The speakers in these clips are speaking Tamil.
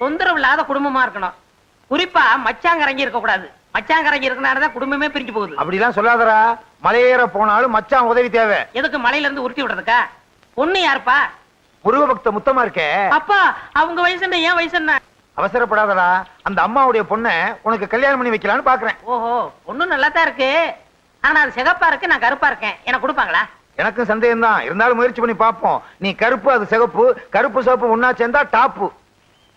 தொந்தரவு இல்லாத குடும்பமா இருக்கணும். குறிப்பா மச்சாங்கரங்கி இருக்க கூடாது. மச்சாங்கரங்கி இருக்கனாலதான் குடும்பமே பிரிஞ்சு போகுது. அப்படிலாம் சொல்லாதடா. மலையேற போனாலும் மச்சான் உதவி தேவை. எதுக்கு மலையில இருந்து உருட்டி விடுறதுக்கா? பொண்ணு யாருப்பா? முருக பக்த முத்தமா இருக்கே. அப்பா அவங்க வயசு என்ன? ஏன் வயசு என்ன? அவசரப்படாதடா. அந்த அம்மாவுடைய பொண்ணை உனக்கு கல்யாணம் பண்ணி வைக்கலாம்னு பாக்குறேன். ஓஹோ பொண்ணு நல்லா தான் இருக்கு. ஆனா அது சிகப்பா இருக்கு நான் கருப்பா இருக்கேன். எனக்கு கொடுப்பாங்களா? எனக்கும் சந்தேகம் தான் இருந்தாலும் முயற்சி பண்ணி பார்ப்போம். நீ கருப்பு அது சிகப்பு. கருப்பு சிவப்பு ஒன்னா சேர்ந்தா டாப்பு.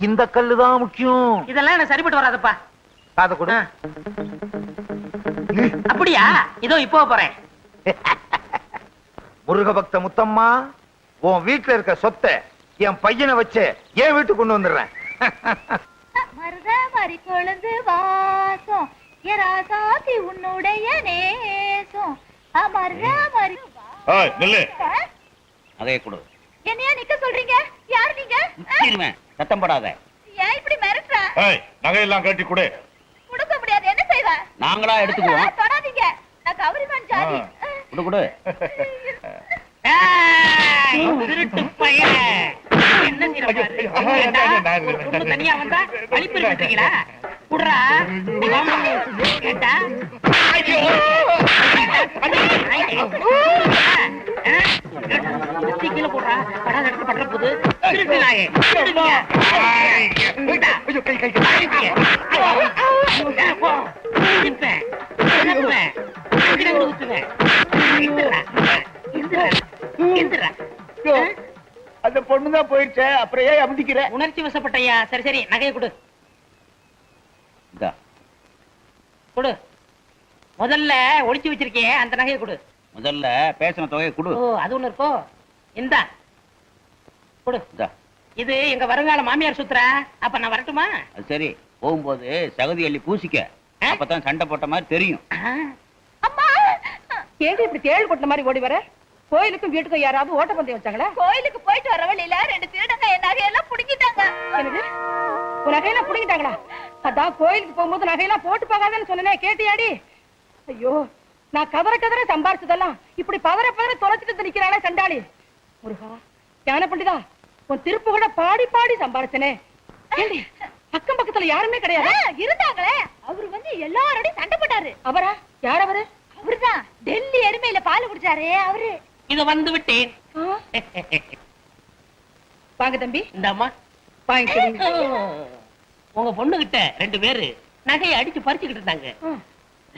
இந்த கல்லு தான் முக்கியம். இதெல்லாம் எனக்கு சரிப்பட்டு வராதுப்பா. காதை கொடு. அப்படியா? இதோ இப்போ போறேன். முருக பக்த முத்தம்மா உன் வீட்டுல இருக்க சொத்தை என் பையனை வச்சு என் வீட்டுக்கு கொண்டு வந்துடுறேன். மருத மறி கொழுந்து வாசம். எராசாத்தி உன்னுடைய நேசம். நில்லு. கொடு. என்னையா நிக்க சொல்றீங்க? யார் நீங்க? சத்தம் போடாத. ஏன் இப்படி மிரட்டுற? ஏய் நகையெல்லாம் கட்டி கொடு. கொடுக்க முடியாது. என்ன செய்வ? நாங்களா எடுத்துக்குவோம். தொடாதீங்க. நான் கவரிமான் ஜாதி. கொடு கொடு. திருட்டு பையன். என்ன. தனியா வந்தா வழிப்பறி விட்டுறீங்களா குடுறா. கேட்டா? கீழே போடுறா. படாத இடத்துல படுற போது அந்த பொண்ணுதான் போயிடுச்சே அப்புறம் ஏன் அமுதிக்கிற? உணர்ச்சி வசப்பட்டயா சரி சரி நகையை கொடு. கொடு. முதல்ல ஒளிச்சு வச்சிருக்கியே அந்த நகையை கொடு. முதல்ல பேசின தொகையை கொடு. ஓ அது ஒண்ணு இருக்கோ? இந்தா. கொடு. இது எங்க வருங்கால மாமியார் சுத்துற. அப்ப நான் வரட்டுமா? அது சரி. போகும்போது சகதி அள்ளி பூசிக்க. அப்பதான் சண்டை போட்ட மாதிரி தெரியும். அம்மா! ஏடி இப்படி தேள் கொட்டின மாதிரி ஓடி வர? கோயிலுக்கும் வீட்டுக்கும் யாராவது ஓட்டப்பந்தயம் வச்சாங்களா? கோயிலுக்கு போயிட்டு வர வழியில ரெண்டு திருடங்க என் நகையெல்லாம் புடிங்கிட்டாங்க. என்னது? உன் நகையெல்லாம் புடிங்கிட்டாங்களா? அதான் கோயிலுக்கு போகும்போது நகையெல்லாம் போட்டு போகாதன்னு சொன்னனே கேட்டியாடி? ஐயோ நான் கதற கதற சம்பாரிச்சதெல்லாம் இப்படி பதற பதற தொலைச்சிட்டு நிக்கிறானே சண்டாளி. முருகா ஞான பண்டிதா உன் திருப்பு கூட பாடி பாடி சம்பாரிச்சனே. அக்கம் பக்கத்துல யாருமே கிடையாது? இருந்தாங்களே. அவரு வந்து எல்லாரோடையும் சண்டை போட்டாரு. அவரா? யார் அவரு? அவருதான். டெல்லி எருமையில பால் குடிச்சாரே அவரு. இது வந்து விட்டேன். வாங்க தம்பி. இந்த அம்மா வாங்கிக்கிறீங்க உங்க பொண்ணு கிட்ட ரெண்டு பேரு நகையை அடிச்சு பறிச்சுக்கிட்டு இருந்தாங்க.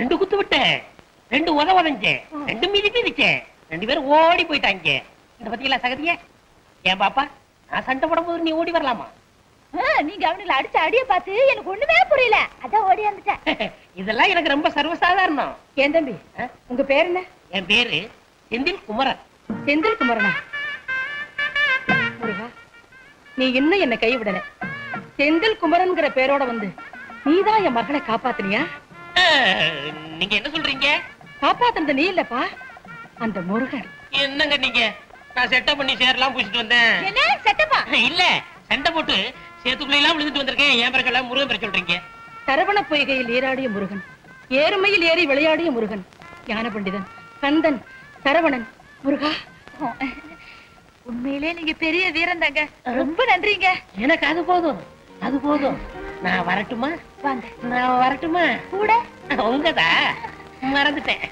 ரெண்டு குத்து விட்டேன். ரெண்டு உத உதஞ்சேன். ரெண்டு மிதிக்கு மிதிச்சேன். ரெண்டு பேரும் ஓடி போயிட்டாங்க. இந்த பத்தியில சகதிய. ஏன் பாப்பா? நான் சண்டை போடும்போது நீ ஓடி வரலாமா? நீங்க அவனுல அடிச்ச அடிய பார்த்து எனக்கு ஒண்ணுமே புரியல. அதான் ஓடி வந்துட்டேன். இதெல்லாம் எனக்கு ரொம்ப சர்வசாதாரணம். ஏன் தம்பி? உங்க பேர் என்ன? என் பேரு செந்தில் குமரன். செந்தில் குமரனா? நீ இன்னும் என்ன கைவிடல. செந்தில் குமரன்ங்கிற பேரோட வந்து நீதான் என் மகனை காப்பாத்துனியா? நீங்க என்ன சொல்றீங்க? காப்பாத்துனது நீ இல்லப்பா. அந்த முருகன். என்னங்க நீங்க? நான் செட்டப் பண்ணி சேரலாம் பூசிட்டு வந்தேன். என்ன? செட்டப்பா இல்ல சண்டை போட்டு சேத்துக்குள்ள எல்லாம் விழுந்துட்டு வந்திருக்கேன். ஏன் பிறகு முருகன் பேர் சொல்றீங்க. சரவண பொய்கையில் ஏறாடிய முருகன் ஏறுமையில் ஏறி விளையாடிய முருகன் ஞான பண்டிதன் கந்தன் சரவணன். முருகா உண்மையிலே நீங்க பெரிய வீரன் தாங்க. ரொம்ப நன்றிங்க. எனக்கு அது போதும் அது போதும். நான் வரட்டுமா? வாங்க. நான் வரட்டுமா? கூட? உங்கதா? மறந்துட்டேன்.